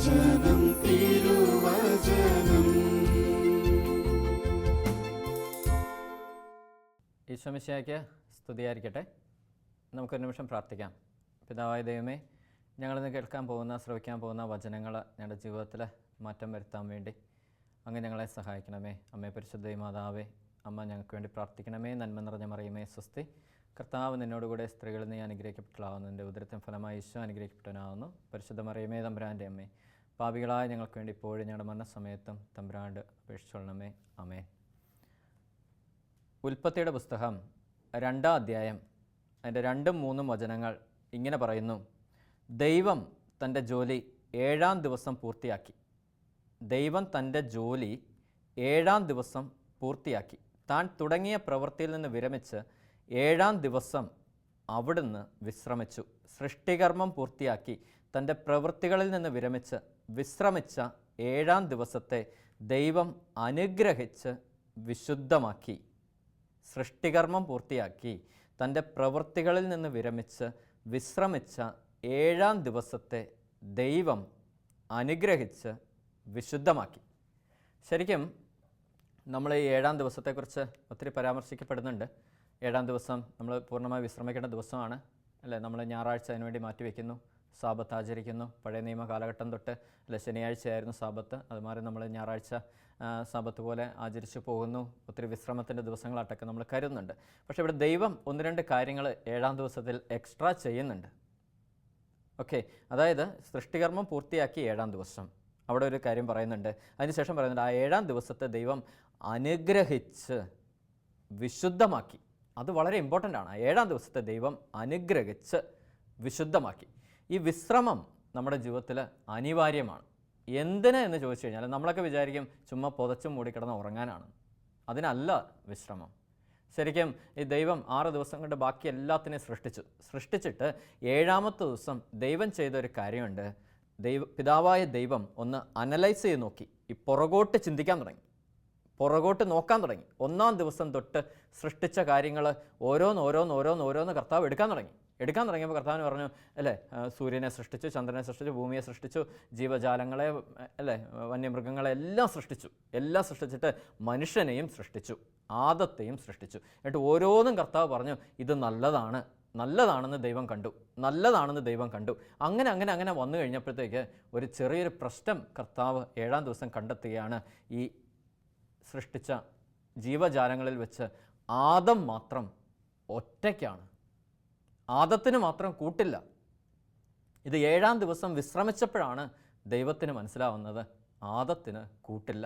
തിരുവചനം. ഈശ്വമിശയ്ക്ക് സ്തുതിയായിരിക്കട്ടെ. നമുക്കൊരു നിമിഷം പ്രാർത്ഥിക്കാം. പിതാവായ ദൈവമേ ഞങ്ങളിന്ന് കേൾക്കാൻ പോകുന്ന ശ്രവിക്കാൻ പോകുന്ന വചനങ്ങൾ ഞങ്ങളുടെ ജീവിതത്തിൽ മാറ്റം വരുത്താൻ വേണ്ടി അങ്ങ് ഞങ്ങളെ സഹായിക്കണമേ. അമ്മേ പരിശുദ്ധ മാതാവേ അമ്മ ഞങ്ങൾക്ക് വേണ്ടി പ്രാർത്ഥിക്കണമേ. നന്മ നിറഞ്ഞ മറിയുമേ സ്വസ്തി. കർത്താവ് നിന്നോടുകൂടെ സ്ത്രീകളിൽ നീ അനുഗ്രഹിക്കപ്പെട്ടാവുന്നു എന്റെ ഉദരത്തിന് ഫലമായി ഈശോ അനുഗ്രഹിക്കപ്പെട്ടവനാവുന്നു പരിശുദ്ധ മറിയമേ തമ്പുരാന്റെ അമ്മേ പാപികളായ ഞങ്ങൾക്ക് വേണ്ടി ഇപ്പോഴും ഞങ്ങളുടെ മരണസമയത്തും തമ്പുരാണ്ട് അപേക്ഷിച്ചോളണമേ അമേ ഉൽപ്പത്തിയുടെ പുസ്തകം രണ്ടാം അധ്യായം അതിന്റെ രണ്ടും മൂന്നും വചനങ്ങൾ ഇങ്ങനെ പറയുന്നു. ദൈവം തന്റെ ജോലി ഏഴാം ദിവസം പൂർത്തിയാക്കി. ദൈവം തന്റെ ജോലി ഏഴാം ദിവസം പൂർത്തിയാക്കി. താൻ തുടങ്ങിയ പ്രവൃത്തിയിൽ നിന്ന് വിരമിച്ച് ഏഴാം ദിവസം അവിടുന്ന് വിശ്രമിച്ചു. സൃഷ്ടികർമ്മം പൂർത്തിയാക്കി. തന്റെ പ്രവൃത്തികളിൽ നിന്ന് വിരമിച്ച് വിശ്രമിച്ച ഏഴാം ദിവസത്തെ ദൈവം അനുഗ്രഹിച്ച് വിശുദ്ധമാക്കി സൃഷ്ടികർമ്മം പൂർത്തിയാക്കി തന്റെ പ്രവൃത്തികളിൽ നിന്ന് വിരമിച്ച് വിശ്രമിച്ച ഏഴാം ദിവസത്തെ ദൈവം അനുഗ്രഹിച്ച് വിശുദ്ധമാക്കി. ശരിക്കും നമ്മൾ ഈ ഏഴാം ദിവസത്തെക്കുറിച്ച് ഒത്തിരി പരാമർശിക്കപ്പെടുന്നുണ്ട്. ഏഴാം ദിവസം നമ്മൾ പൂർണമായി വിശ്രമിക്കേണ്ട ദിവസമാണ്. അല്ലേ? നമ്മൾ ഞായറാഴ്ച അതിനുവേണ്ടി മാറ്റിവെക്കുന്നു. സാബത്ത് ആചരിക്കുന്നു. പഴയ നിയമ കാലഘട്ടം തൊട്ട് അല്ലെ ശനിയാഴ്ചയായിരുന്നു സാബത്ത്. അതുമാതിരി നമ്മൾ ഞായറാഴ്ച സാബത്ത് പോലെ ആചരിച്ചു പോകുന്നു. ഒത്തിരി വിശ്രമത്തിന്റെ ദിവസങ്ങളായിട്ടൊക്കെ നമ്മൾ കരുതുന്നുണ്ട്. പക്ഷേ ഇവിടെ ദൈവം ഒന്ന് രണ്ട് കാര്യങ്ങൾ ഏഴാം ദിവസത്തിൽ എക്സ്ട്രാ ചെയ്യുന്നുണ്ട്. ഓക്കെ അതായത് സൃഷ്ടികർമ്മം പൂർത്തിയാക്കി ഏഴാം ദിവസം. അവിടെ ഒരു കാര്യം പറയുന്നുണ്ട്. അതിനുശേഷം പറയുന്നുണ്ട് ആ ഏഴാം ദിവസത്തെ ദൈവം അനുഗ്രഹിച്ച് വിശുദ്ധമാക്കി. അത് വളരെ ഇമ്പോർട്ടന്റ് ആണ്. ആ ഏഴാം ദിവസത്തെ ദൈവം അനുഗ്രഹിച്ച് വിശുദ്ധമാക്കി. ഈ വിശ്രമം നമ്മുടെ ജീവിതത്തിൽ അനിവാര്യമാണ്. എന്തിന് എന്ന് ചോദിച്ചു കഴിഞ്ഞാൽ നമ്മളൊക്കെ വിചാരിക്കും ചുമ്മാ പുതച്ചും മൂടിക്കിടന്ന് ഉറങ്ങാനാണ്. അതിനല്ല വിശ്രമം. ശരിക്കും ഈ ദൈവം ആറ് ദിവസം കൊണ്ട് ബാക്കി എല്ലാത്തിനെയും സൃഷ്ടിച്ചു. സൃഷ്ടിച്ചിട്ട് ഏഴാമത്തെ ദിവസം ദൈവം ചെയ്ത ഒരു കാര്യമുണ്ട്. ദൈവ പിതാവായ ദൈവം ഒന്ന് അനലൈസ് ചെയ്ത് നോക്കി. ഈ പുറകോട്ട് ചിന്തിക്കാൻ തുടങ്ങി. പുറകോട്ട് നോക്കാൻ തുടങ്ങി. ഒന്നാം ദിവസം തൊട്ട് സൃഷ്ടിച്ച കാര്യങ്ങൾ ഓരോന്ന് ഓരോന്ന് ഓരോന്ന് ഓരോന്ന് കർത്താവ് എടുക്കാൻ തുടങ്ങി. എടുക്കാൻ തുടങ്ങിയപ്പോൾ കർത്താവിന് പറഞ്ഞു അല്ലേ സൂര്യനെ സൃഷ്ടിച്ചു ചന്ദ്രനെ സൃഷ്ടിച്ചു ഭൂമിയെ സൃഷ്ടിച്ചു ജീവജാലങ്ങളെ അല്ലേ വന്യമൃഗങ്ങളെ എല്ലാം സൃഷ്ടിച്ചു. എല്ലാം സൃഷ്ടിച്ചിട്ട് മനുഷ്യനെയും സൃഷ്ടിച്ചു ആദത്തെയും സൃഷ്ടിച്ചു. എന്നിട്ട് ഓരോന്നും കർത്താവ് പറഞ്ഞു ഇത് നല്ലതാണ് നല്ലതാണെന്ന് ദൈവം കണ്ടു നല്ലതാണെന്ന് ദൈവം കണ്ടു. അങ്ങനെ അങ്ങനെ അങ്ങനെ വന്നു കഴിഞ്ഞപ്പോഴത്തേക്ക് ഒരു ചെറിയൊരു പ്രശ്നം കർത്താവ് ഏഴാം ദിവസം കണ്ടെത്തുകയാണ്. ഈ സൃഷ്ടിച്ച ജീവജാലങ്ങളിൽ വെച്ച് ആദം മാത്രം ഒറ്റയ്ക്കാണ്. ആദത്തിന് മാത്രം കൂട്ടില്ല. ഇത് ഏഴാം ദിവസം വിശ്രമിച്ചപ്പോഴാണ് ദൈവത്തിന് മനസ്സിലാവുന്നത് ആദത്തിന് കൂട്ടില്ല.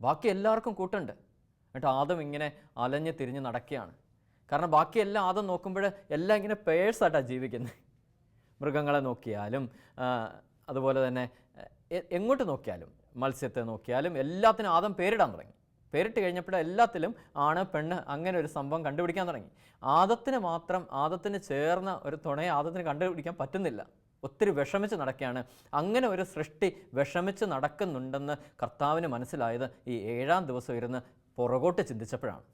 ബാക്കി എല്ലാവർക്കും കൂട്ടുണ്ട്. എന്നിട്ട് ആദം ഇങ്ങനെ അലഞ്ഞ് തിരിഞ്ഞ് നടക്കുകയാണ്. കാരണം ബാക്കി എല്ലാം ആദം നോക്കുമ്പോൾ എല്ലാം ഇങ്ങനെ പേഴ്സായിട്ടാണ് ജീവിക്കുന്നത് മൃഗങ്ങളെ നോക്കിയാലും അതുപോലെ തന്നെ എങ്ങോട്ട് നോക്കിയാലും മത്സ്യത്തെ നോക്കിയാലും എല്ലാത്തിനും ആദം പേരിടാൻ തുടങ്ങി. പേരിട്ട് കഴിഞ്ഞപ്പോൾ എല്ലാത്തിലും ആണ് പെണ്ണ് അങ്ങനെ ഒരു സംഭവം കണ്ടുപിടിക്കാൻ തുടങ്ങി. ആദത്തിന് മാത്രം ആദത്തിന് ചേർന്ന ഒരു തുണയെ ആദത്തിന് കണ്ടുപിടിക്കാൻ പറ്റുന്നില്ല. ഒത്തിരി വിഷമിച്ച് നടക്കുകയാണ്. അങ്ങനെ ഒരു സൃഷ്ടി വിഷമിച്ച് നടക്കുന്നുണ്ടെന്ന് കർത്താവിന് മനസ്സിലായത് ഈ ഏഴാം ദിവസം ഇരുന്ന് പുറകോട്ട് ചിന്തിച്ചപ്പോഴാണ്.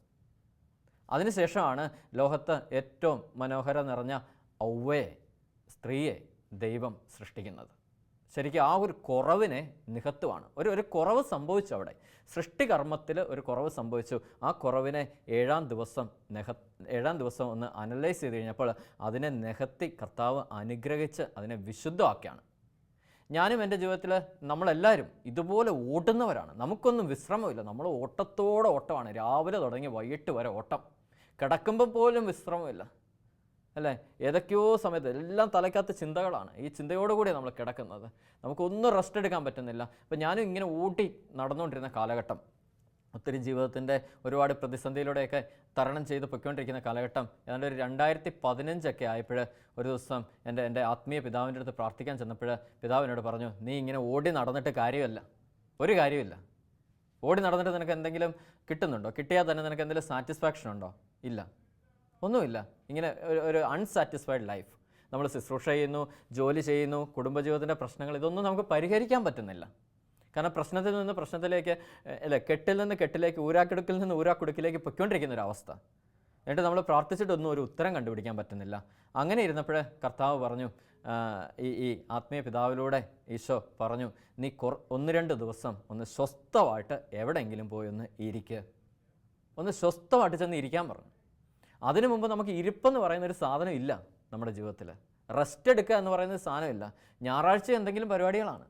അതിനുശേഷമാണ് ലോകത്ത് ഏറ്റവും മനോഹര നിറഞ്ഞ ഔവയെ സ്ത്രീയെ ദൈവം സൃഷ്ടിക്കുന്നത്. ശരിക്കും ആ ഒരു കുറവിനെ നികത്തുവാണ് ഒരു ഒരു കുറവ് സംഭവിച്ചു അവിടെ. സൃഷ്ടികർമ്മത്തിൽ ഒരു കുറവ് സംഭവിച്ചു. ആ കുറവിനെ ഏഴാം ദിവസം നെഹ ഏഴാം ദിവസം ഒന്ന് അനലൈസ് ചെയ്ത് കഴിഞ്ഞപ്പോൾ അതിനെ നികത്തി കർത്താവ് അനുഗ്രഹിച്ച് അതിനെ വിശുദ്ധമാക്കിയാണ്. ഞാനും എന്റെ ജീവിതത്തിൽ നമ്മളെല്ലാവരും ഇതുപോലെ ഓടുന്നവരാണ്. നമുക്കൊന്നും വിശ്രമമില്ല. നമ്മൾ ഓട്ടത്തോടെ ഓട്ടമാണ്. രാവിലെ തുടങ്ങി വൈകിട്ട് വരെ ഓട്ടം. കിടക്കുമ്പോൾ പോലും വിശ്രമമില്ല. അല്ലേ? ഏതൊക്കെയോ സമയത്ത് എല്ലാം തലയ്ക്കകത്ത് ചിന്തകളാണ്. ഈ ചിന്തയോടുകൂടി നമ്മൾ കിടക്കുന്നത്. നമുക്കൊന്നും റെസ്റ്റ് എടുക്കാൻ പറ്റുന്നില്ല. അപ്പം ഞാനും ഇങ്ങനെ ഊട്ടി നടന്നുകൊണ്ടിരുന്ന കാലഘട്ടം ഒത്തിരി ജീവിതത്തിന്റെ ഒരുപാട് പ്രതിസന്ധിയിലൂടെയൊക്കെ തരണം ചെയ്ത് പൊയ്ക്കൊണ്ടിരിക്കുന്ന കാലഘട്ടം ഏതാണ്ട് ഒരു രണ്ടായിരത്തി പതിനഞ്ചൊക്കെ ആയപ്പോൾ ഒരു ദിവസം എന്റെ എന്റെ ആത്മീയ പിതാവിന്റെ അടുത്ത് പ്രാർത്ഥിക്കാൻ ചെന്നപ്പോൾ പിതാവിനോട് പറഞ്ഞു നീ ഇങ്ങനെ ഓടി നടന്നിട്ട് കാര്യമല്ല. ഒരു കാര്യമില്ല. ഓടി നടന്നിട്ട് നിനക്ക് എന്തെങ്കിലും കിട്ടുന്നുണ്ടോ? കിട്ടിയാൽ തന്നെ നിനക്ക് എന്തെങ്കിലും സാറ്റിസ്ഫാക്ഷൻ ഉണ്ടോ? ഇല്ല. ഒന്നുമില്ല. ഇങ്ങനെ ഒരു ഒരു അൺസാറ്റിസ്ഫൈഡ് ലൈഫ് നമ്മൾ ശുശ്രൂഷ ചെയ്യുന്നു ജോലി ചെയ്യുന്നു കുടുംബജീവിതത്തിന്റെ പ്രശ്നങ്ങൾ ഇതൊന്നും നമുക്ക് പരിഹരിക്കാൻ പറ്റുന്നില്ല. കാരണം പ്രശ്നത്തിൽ നിന്ന് പ്രശ്നത്തിലേക്ക് അല്ലെ കെട്ടിൽ നിന്ന് കെട്ടിലേക്ക് ഊരാക്കുടുക്കിൽ നിന്ന് ഊരാക്കുടുക്കിലേക്ക് പൊയ്ക്കൊണ്ടിരിക്കുന്ന ഒരു അവസ്ഥ. എന്നിട്ട് നമ്മൾ പ്രാർത്ഥിച്ചിട്ടൊന്നും ഒരു ഉത്തരം കണ്ടുപിടിക്കാൻ പറ്റുന്നില്ല. അങ്ങനെ ഇരുന്നപ്പോൾ കർത്താവ് പറഞ്ഞു ഈ ഈ ആത്മീയ പിതാവിലൂടെ ഈശോ പറഞ്ഞു നീ കുറ ഒന്ന് രണ്ട് ദിവസം ഒന്ന് സ്വസ്ഥമായിട്ട് എവിടെയെങ്കിലും പോയി ഒന്ന് ഇരിക്കുക ഒന്ന് സ്വസ്ഥമായിട്ട് ചെന്ന് ഇരിക്കാൻ പറഞ്ഞു. അതിനു മുമ്പ് നമുക്ക് ഇരിപ്പെന്ന് പറയുന്ന ഒരു സാധനം ഇല്ല നമ്മുടെ ജീവിതത്തിൽ റെസ്റ്റ് എടുക്കുക എന്ന് പറയുന്ന സാധനമില്ല ഞായറാഴ്ച എന്തെങ്കിലും പരിപാടികളാണ്.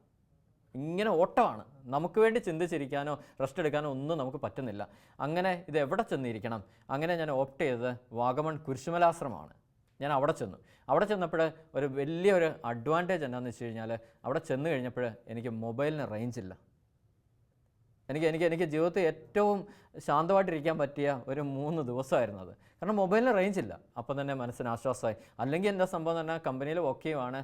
ഇങ്ങനെ ഓട്ടമാണ്. നമുക്ക് വേണ്ടി ചിന്തിച്ചിരിക്കാനോ റെസ്റ്റ് എടുക്കാനോ ഒന്നും നമുക്ക് പറ്റുന്നില്ല. അങ്ങനെ ഇത് എവിടെ ചെന്നിരിക്കണം? അങ്ങനെ ഞാൻ ഓപ്റ്റ് ചെയ്തത് വാഗമൺ കുരിശുമലാശ്രമമാണ്. ഞാൻ അവിടെ ചെന്നു. അവിടെ ചെന്നപ്പോൾ ഒരു വലിയൊരു അഡ്വാന്റേജ് എന്താണെന്ന് വെച്ച് കഴിഞ്ഞാൽ അവിടെ ചെന്ന് കഴിഞ്ഞപ്പോൾ എനിക്ക് മൊബൈലിന് റേഞ്ച് ഇല്ല. എനിക്ക് എനിക്ക് എനിക്ക് ജീവിതത്തിൽ ഏറ്റവും ശാന്തമായിട്ടിരിക്കാൻ പറ്റിയ ഒരു മൂന്ന് ദിവസമായിരുന്നു അത്. കാരണം മൊബൈലിന് റേഞ്ച് ഇല്ല. അപ്പം തന്നെ മനസ്സിന് ആശ്വാസമായി. അല്ലെങ്കിൽ എന്റെ സംഭവം തന്നെ കമ്പനിയിൽ വർക്ക് ചെയ്യുവാണ്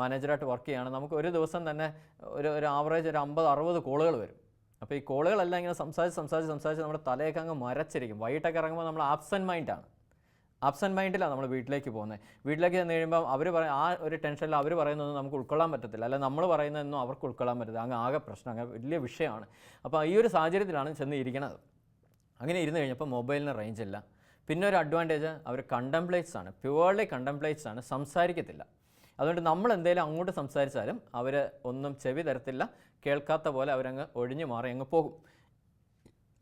മാനേജറായിട്ട് വർക്ക് ചെയ്യുകയാണ് നമുക്ക് ഒരു ദിവസം തന്നെ ഒരു ഒരു ആവറേജ് ഒരു അമ്പത് അറുപത് കോളുകൾ വരും. അപ്പോൾ ഈ കോളുകളെല്ലാം ഇങ്ങനെ സംസാരിച്ച് സംസാരിച്ച് സംസാരിച്ച് നമ്മുടെ തലയൊക്കെ അങ്ങ് മരച്ചിരിക്കും. വൈകിട്ടൊക്കെ ഇറങ്ങുമ്പോൾ നമ്മൾ ആബ്സെന്റ് മൈൻഡാണ് ആബ്സെന്റ് മൈൻഡിലാണ് നമ്മൾ വീട്ടിലേക്ക് പോകുന്നത്. വീട്ടിലേക്ക് ചെന്ന് കഴിയുമ്പോൾ അവർ പറയും ആ ഒരു ടെൻഷനിൽ അവർ പറയുന്നതൊന്നും നമുക്ക് ഉൾക്കൊള്ളാൻ പറ്റത്തില്ല. അല്ല നമ്മൾ പറയുന്നതൊന്നും അവർക്ക് ഉൾക്കൊള്ളാൻ പറ്റത്തില്ല. അങ്ങ് ആകെ പ്രശ്നം അങ്ങനെ വലിയ വിഷയമാണ്. അപ്പോൾ ഈ ഒരു സാഹചര്യത്തിലാണ് ചെന്ന് ഇരിക്കുന്നത് അങ്ങനെ ഇരുന്ന് കഴിഞ്ഞപ്പോൾ മൊബൈലിന് റേഞ്ച് ഇല്ല. പിന്നെ ഒരു അഡ്വാന്റേജ് അവർ കണ്ടംപ്ലേറ്റ്സ് ആണ്. പ്യുവർലി കണ്ടംപ്ലേറ്റ്സ് ആണ്. സംസാരിക്കത്തില്ല. അതുകൊണ്ട് നമ്മൾ എന്തെങ്കിലും അങ്ങോട്ട് സംസാരിച്ചാലും അവർ ഒന്നും ചെവി തരത്തില്ല. കേൾക്കാത്ത പോലെ അവരങ്ങ് ഒഴിഞ്ഞു മാറി അങ്ങ് പോകും.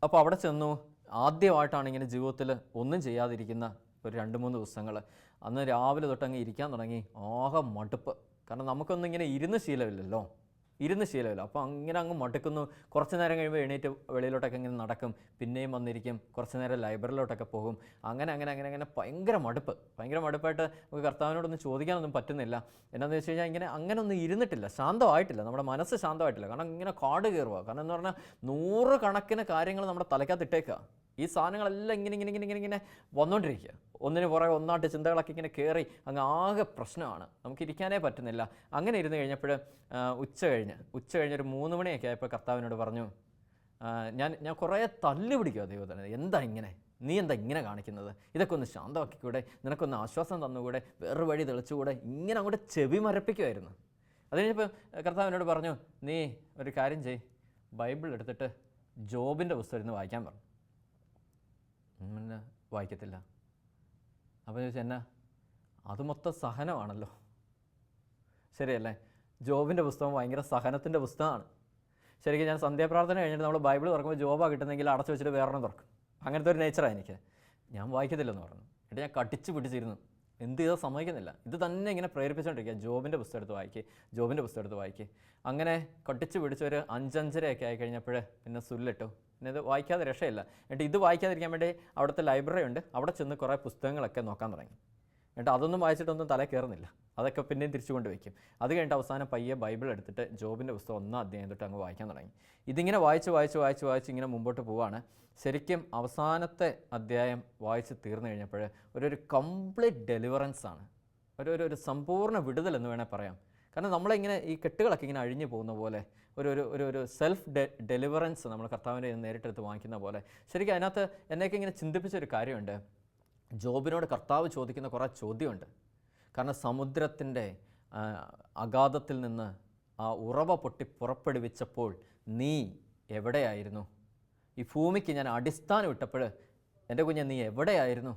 അപ്പോൾ അവിടെ ചെന്നു. ആദ്യമായിട്ടാണ് ഇങ്ങനെ ജീവിതത്തിൽ ഒന്നും ചെയ്യാതിരിക്കുന്ന ഒരു രണ്ട് മൂന്ന് ദിവസങ്ങൾ. അന്ന് രാവിലെ തൊട്ടങ്ങ് ഇരിക്കാൻ തുടങ്ങി. ആകെ മടുപ്പ്. കാരണം നമുക്കൊന്നും ഇങ്ങനെ ഇരുന്ന് ശീലമില്ലല്ലോ. ഇരുന്ന് ശീലമില്ല. അപ്പോൾ അങ്ങനെ അങ്ങ് മടുക്കുന്നു. കുറച്ച് നേരം കഴിയുമ്പോൾ എണീറ്റ് വെളിയിലോട്ടൊക്കെ ഇങ്ങനെ നടക്കും. പിന്നെയും വന്നിരിക്കും. കുറച്ച് നേരം ലൈബ്രറിയിലോട്ടൊക്കെ പോകും. അങ്ങനെ അങ്ങനെ അങ്ങനെ അങ്ങനെ ഭയങ്കര മടുപ്പ്. ഭയങ്കര മടുപ്പായിട്ട് നമുക്ക് കർത്താവിനോടൊന്നും ചോദിക്കാനൊന്നും പറ്റുന്നില്ല. എന്നാന്ന് വെച്ച് കഴിഞ്ഞാൽ ഇങ്ങനെ അങ്ങനെ ഒന്നും ഇരുന്നിട്ടില്ല. ശാന്തമായിട്ടില്ല. നമ്മുടെ മനസ്സ് ശാന്തമായിട്ടില്ല. കാരണം ഇങ്ങനെ കാട് കയറുക കാരണം എന്ന് പറഞ്ഞാൽ നൂറ് കണക്കിന് കാര്യങ്ങൾ നമ്മുടെ തലയ്ക്കകത്ത് ഇട്ടേക്കുക ഈ സാധനങ്ങളെല്ലാം ഇങ്ങനെ ഇങ്ങനെ ഇങ്ങനെ ഇങ്ങനെ ഇങ്ങനെ വന്നുകൊണ്ടിരിക്കുക ഒന്നിന് പുറകെ ഒന്നാട്ട് ചിന്തകളൊക്കെ ഇങ്ങനെ കയറി അങ്ങ് ആകെ പ്രശ്നമാണ്. നമുക്ക് ഇരിക്കാനേ പറ്റുന്നില്ല. അങ്ങനെ ഇരുന്ന് കഴിഞ്ഞപ്പോൾ ഉച്ച കഴിഞ്ഞ് ഉച്ച കഴിഞ്ഞൊരു മൂന്ന് മണിയൊക്കെ ആയപ്പോൾ കർത്താവിനോട് പറഞ്ഞു ഞാൻ ഞാൻ കുറേ തല്ലു പിടിക്കുക ദൈവത്തിന്. എന്താ ഇങ്ങനെ? നീ എന്താ ഇങ്ങനെ കാണിക്കുന്നത്? ഇതൊക്കെ ഒന്ന് ശാന്തമാക്കിക്കൂടെ? നിനക്കൊന്ന് ആശ്വാസം തന്നുകൂടെ? വേറെ വഴി തെളിച്ചുകൂടെ? ഇങ്ങനെ അങ്ങോട്ട് ചെവി മരപ്പിക്കുമായിരുന്നു അത് കഴിഞ്ഞപ്പോൾ കർത്താവിനോട് പറഞ്ഞു നീ ഒരു കാര്യം ചെയ് ബൈബിൾ എടുത്തിട്ട് ജോബിന്റെ പുസ്തകം ഇരുന്ന് വായിക്കാൻ പറഞ്ഞു പിന്നെ വായിക്കത്തില്ല. അപ്പോൾ ചോദിച്ചാൽ എന്നാ? അത് മൊത്തം സഹനമാണല്ലോ. ശരിയല്ലേ? ജോബിന്റെ പുസ്തകം ഭയങ്കര സഹനത്തിന്റെ പുസ്തകമാണ്. ശരിക്കും ഞാൻ സന്ധ്യാപ്രാർത്ഥന കഴിഞ്ഞിട്ട് നമ്മൾ ബൈബിൾ തുറക്കുമ്പോൾ ജോബാ കിട്ടുന്നെങ്കിൽ അടച്ചു വെച്ചിട്ട് വേറൊരെണ്ണം തുറക്കും. അങ്ങനത്തെ ഒരു നേച്ചറാണ് എനിക്ക്. ഞാൻ വായിക്കത്തില്ലെന്ന് പറഞ്ഞു. എന്നിട്ട് ഞാൻ കടിച്ച് പിടിച്ചിരുന്നു. എന്ത് ചെയ്താൽ സമ്മതിക്കുന്നില്ല. ഇത് തന്നെ ഇങ്ങനെ പ്രേരിപ്പിച്ചുകൊണ്ടിരിക്കുക ജോബിന്റെ പുസ്തകം എടുത്ത് വായിക്കുക ജോബിന്റെ പുസ്തകം എടുത്ത് വായിക്കുക അങ്ങനെ കട്ടിച്ച് പിടിച്ച് ഒരു അഞ്ചഞ്ചരയൊക്കെ കഴിഞ്ഞപ്പോഴേ പിന്നെ സുല്ലിട്ടു. പിന്നെ ഇത് വായിക്കാതെ രക്ഷയില്ല. എന്നിട്ട് ഇത് വായിക്കാതിരിക്കാൻ വേണ്ടി അവിടുത്തെ ലൈബ്രറി ഉണ്ട്. അവിടെ ചെന്ന് കുറേ പുസ്തകങ്ങളൊക്കെ നോക്കാൻ തുടങ്ങി. എന്നിട്ട് അതൊന്നും വായിച്ചിട്ടൊന്നും തല കയറുന്നില്ല അതൊക്കെ പിന്നെയും തിരിച്ചു കൊണ്ട് വയ്ക്കും. അത് കഴിഞ്ഞിട്ട് അവസാനം പയ്യെ ബൈബിൾ എടുത്തിട്ട് ജോബിന്റെ പുസ്തകം ഒന്നാം അധ്യായം തൊട്ട് അങ്ങ് വായിക്കാൻ തുടങ്ങി. ഇതിങ്ങനെ വായിച്ച് വായിച്ച് വായിച്ച് വായിച്ച് ഇങ്ങനെ മുമ്പോട്ട് പോവാണ്. ശരിക്കും അവസാനത്തെ അധ്യായം വായിച്ച് തീർന്നു കഴിഞ്ഞപ്പോൾ ഒരു ഒരു കംപ്ലീറ്റ് ഡെലിവറൻസ് ആണ്. ഒരു ഒരു സമ്പൂർണ വിടുതൽ എന്ന് വേണേൽ പറയാം. കാരണം നമ്മളിങ്ങനെ ഈ കെട്ടുകളൊക്കെ ഇങ്ങനെ അഴിഞ്ഞു പോകുന്ന പോലെ ഒരു ഒരു ഒരു ഒരു സെൽഫ് ഡെ ഡെലിവറൻസ് നമ്മൾ കർത്താവിന്റെ നേരിട്ടെടുത്ത് വാങ്ങിക്കുന്ന പോലെ ശരിക്കും അതിനകത്ത് എന്നെയൊക്കെ ഇങ്ങനെ ചിന്തിപ്പിച്ച ഒരു കാര്യമുണ്ട്. ജോബിനോട് കർത്താവ് ചോദിക്കുന്ന കുറേ ചോദ്യമുണ്ട്. കാരണം സമുദ്രത്തിന്റെ അഗാധത്തിൽ നിന്ന് ആ ഉറവ പൊട്ടി പുറപ്പെടുവിച്ചപ്പോൾ നീ എവിടെയായിരുന്നു? ഈ ഭൂമിക്ക് ഞാൻ അടിസ്ഥാനം ഇട്ടപ്പോൾ എന്റെ കുഞ്ഞെ നീ എവിടെയായിരുന്നു?